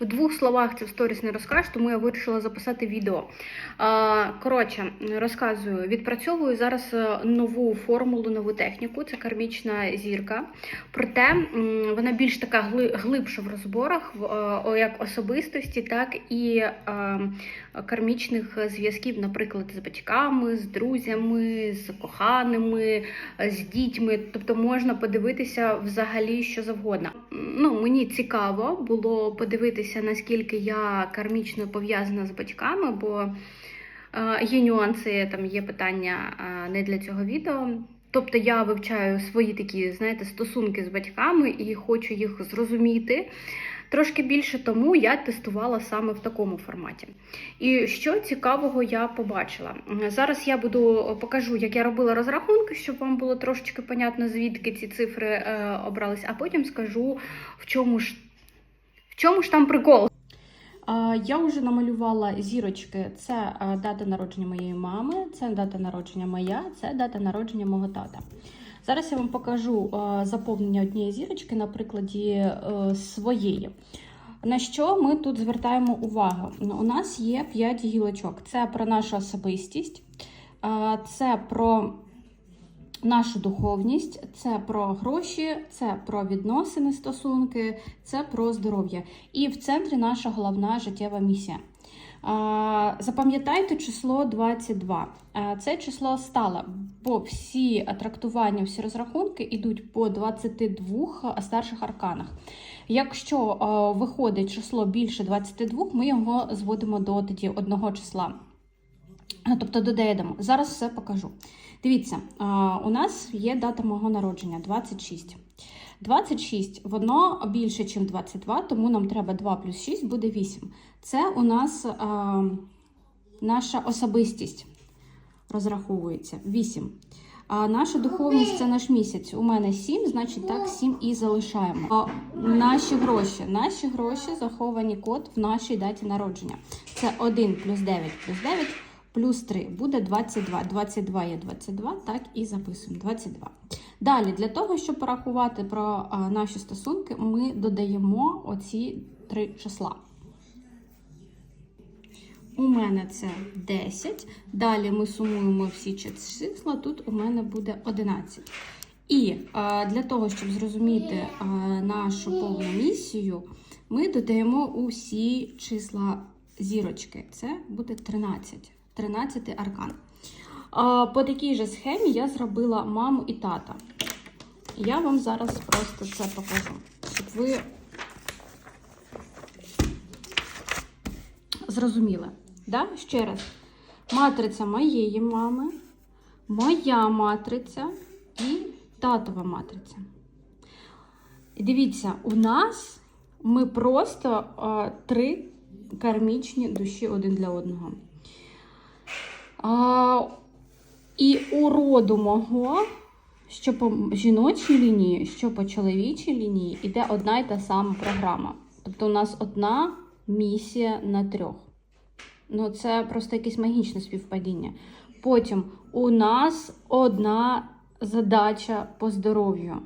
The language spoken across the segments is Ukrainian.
В двох словах це в сторіс не розкажеш, тому я вирішила записати відео. Коротше, розказую, відпрацьовую зараз е, нову формулу, нову техніку. Це кармічна зірка. Проте вона більш така глибша в розборах, е, як особистості, так і е, кармічних зв'язків, наприклад, з батьками, з друзями, з коханими, з дітьми. Тобто можна подивитися взагалі що завгодно. Ну, мені цікаво було подивитися, наскільки я кармічно пов'язана з батьками, бо е, є нюанси, там є питання е, не для цього відео. Тобто я вивчаю свої такі, знаєте, стосунки з батьками і хочу їх зрозуміти. Трошки більше тому я тестувала саме в такому форматі. І що цікавого я побачила. Зараз я буду покажу, як я робила розрахунки, щоб вам було трошечки понятно, звідки ці цифри е, обрались, а потім скажу, в чому ж, в чому ж там прикол. Я вже намалювала зірочки. Це дата народження моєї мами, це дата народження моя, це дата народження мого тата. Зараз я вам покажу а, заповнення однієї зірочки на прикладі е, своєї. На що ми тут звертаємо увагу? У нас є 5 гілочок. Це про нашу особистість, а, це про нашу духовність, це про гроші, це про відносини, стосунки, це про здоров'я. І в центрі наша головна життєва місія. Запам'ятайте число 22. Це число стале, бо всі трактування, всі розрахунки йдуть по 22 старших арканах. Якщо виходить число більше 22, ми його зводимо до тоді одного числа. Тобто додаємо. Зараз все покажу. Дивіться, у нас є дата мого народження 26. 26, воно більше, ніж 22, тому нам треба 2 плюс 6 буде 8. Це у нас а, наша особистість розраховується 8. А наша духовність це наш місяць. У мене 7, значить так 7 і залишаємо. А наші гроші. Наші гроші заховані код в нашій даті народження. Це 1 плюс 9 плюс 9 плюс 3 буде 22. 22 є 22, так і записуємо 22. Далі, для того, щоб порахувати про наші стосунки, ми додаємо оці три числа. У мене це 10. Далі ми сумуємо всі числа. Тут у мене буде 11. І для того, щоб зрозуміти нашу повну місію, ми додаємо усі числа зірочки. Це буде 13. 13 аркан. По такій же схемі я зробила маму і тата. Я вам зараз просто це покажу, щоб ви зрозуміли. Да? Ще раз. Матриця моєї мами, моя матриця і татова матриця. І дивіться, у нас ми просто а, три кармічні душі один для одного. А, і у роду мого, що по жіночій лінії, що по чоловічій лінії, іде одна й та сама програма. Тобто у нас одна місія на трьох. Ну, це просто якесь магічне співпадіння. Потім у нас одна задача по здоров'ю.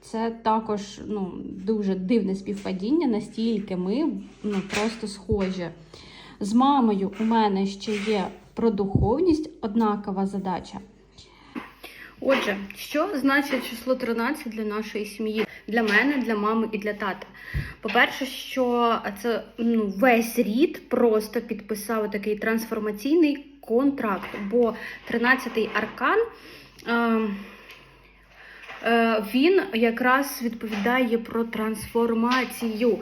Це також ну, дуже дивне співпадіння, настільки ми ну, просто схожі. З мамою у мене ще є про духовність однакова задача. Отже, що значить число 13 для нашої сім'ї? Для мене, для мами і для тата. По-перше, що це ну, весь рід просто підписав такий трансформаційний контракт, бо 13-й аркан. Е, він якраз відповідає про трансформацію.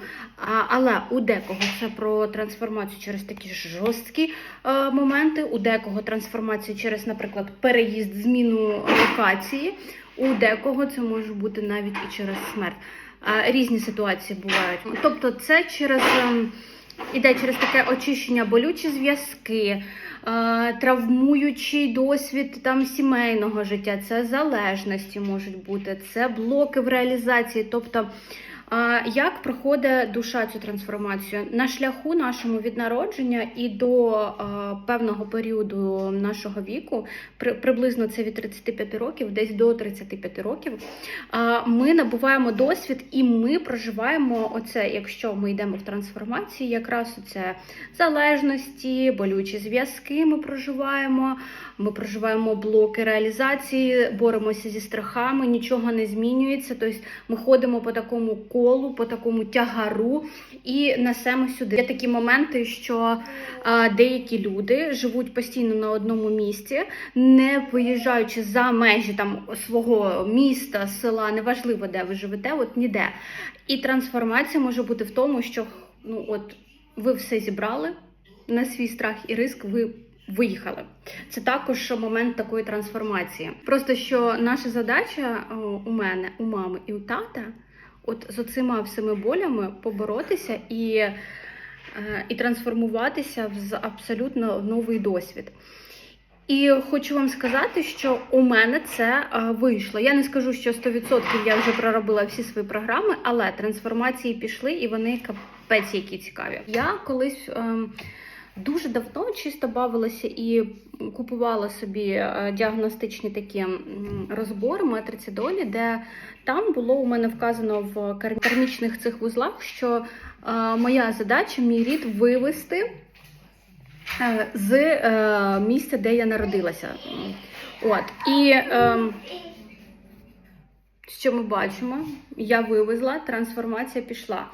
Але у декого це про трансформацію через такі жорсткі е, моменти, у декого трансформацію через, наприклад, переїзд, зміну локації, у декого це може бути навіть і через смерть. Е, різні ситуації бувають. Тобто, це через. Іде через таке очищення болючі зв'язки, е, травмуючий досвід там сімейного життя, це залежності можуть бути, це блоки в реалізації. Тобто як проходить душа цю трансформацію? На шляху нашому від народження і до певного періоду нашого віку, при, приблизно це від 35 років, десь до 35 років, ми набуваємо досвід і ми проживаємо оце, якщо ми йдемо в трансформації, якраз оце залежності, болючі зв'язки ми проживаємо. Ми проживаємо блоки реалізації, боремося зі страхами, нічого не змінюється. Тобто ми ходимо по такому колу, по такому тягару і несемо сюди. Є такі моменти, що а, деякі люди живуть постійно на одному місці, не виїжджаючи за межі там свого міста, села, неважливо, де ви живете, от ніде. І трансформація може бути в тому, що ну от ви все зібрали на свій страх і риск. Ви виїхали. Це також момент такої трансформації. Просто що наша задача у мене, у мами і у тата, от з оцима всіми болями поборотися і, е, і трансформуватися в абсолютно новий досвід. І хочу вам сказати, що у мене це е, вийшло. Я не скажу, що 100% я вже проробила всі свої програми, але трансформації пішли і вони капець які цікаві. Я колись. ем, Дуже давно чисто бавилася і купувала собі е, діагностичні такі розбори матриці долі, де там було у мене вказано в кармічних цих вузлах, що е, моя задача, мій рід вивести е, з місця, де я народилася. От і е, що ми бачимо? Я вивезла, трансформація пішла.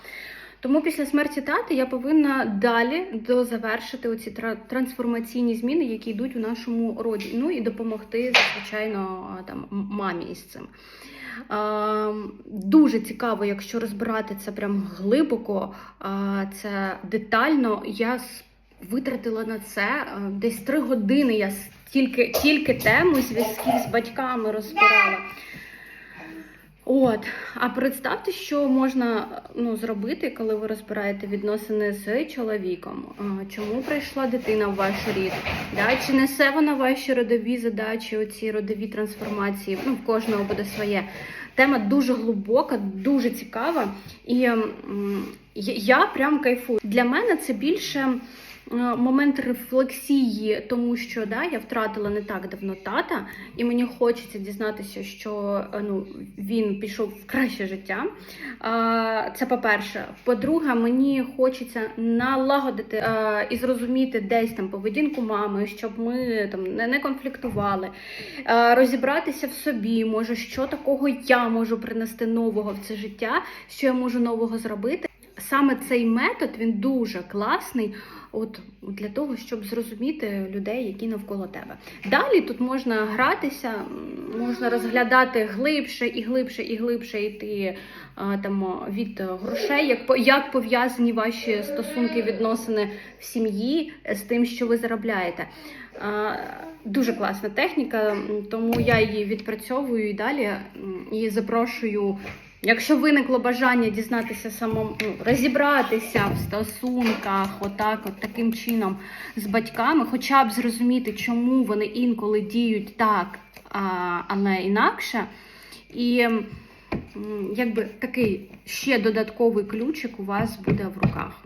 Тому після смерті тати я повинна далі дозавершити оці тра- трансформаційні зміни, які йдуть у нашому роді. Ну і допомогти, звичайно, там мамі із цим. Дуже цікаво, якщо розбирати це прям глибоко, це детально. Я витратила на це десь три години. Я тільки, тільки тему зв'язків з батьками розбирала. От, а представте, що можна ну, зробити, коли ви розбираєте відносини з чоловіком. Чому прийшла дитина в ваш рід? Да? Чи несе вона ваші родові задачі, оці родові трансформації? Ну, в кожного буде своє. Тема дуже глибока, дуже цікава. І я- прям кайфую. Для мене це більше. Е, Момент рефлексії, тому що да, я втратила не так давно тата, і мені хочеться дізнатися, що е, ну, він пішов в краще життя. Це по-перше. По-друге, мені хочеться налагодити е, і зрозуміти десь там поведінку мами, щоб ми там не, конфліктували, Е, розібратися в собі, може, що такого я можу принести нового в це життя, що я можу нового зробити. Саме цей метод він дуже класний. От для того, щоб зрозуміти людей, які навколо тебе. Далі тут можна гратися, можна розглядати глибше і глибше і глибше йти там від грошей, як як пов'язані ваші стосунки, відносини в сім'ї з тим, що ви заробляєте. Дуже класна техніка, тому я її відпрацьовую і далі і запрошую. Якщо виникло бажання дізнатися самому, ну, розібратися в стосунках, отак, от таким чином з батьками, хоча б зрозуміти, чому вони інколи діють так, а, але інакше. І якби такий ще додатковий ключик у вас буде в руках.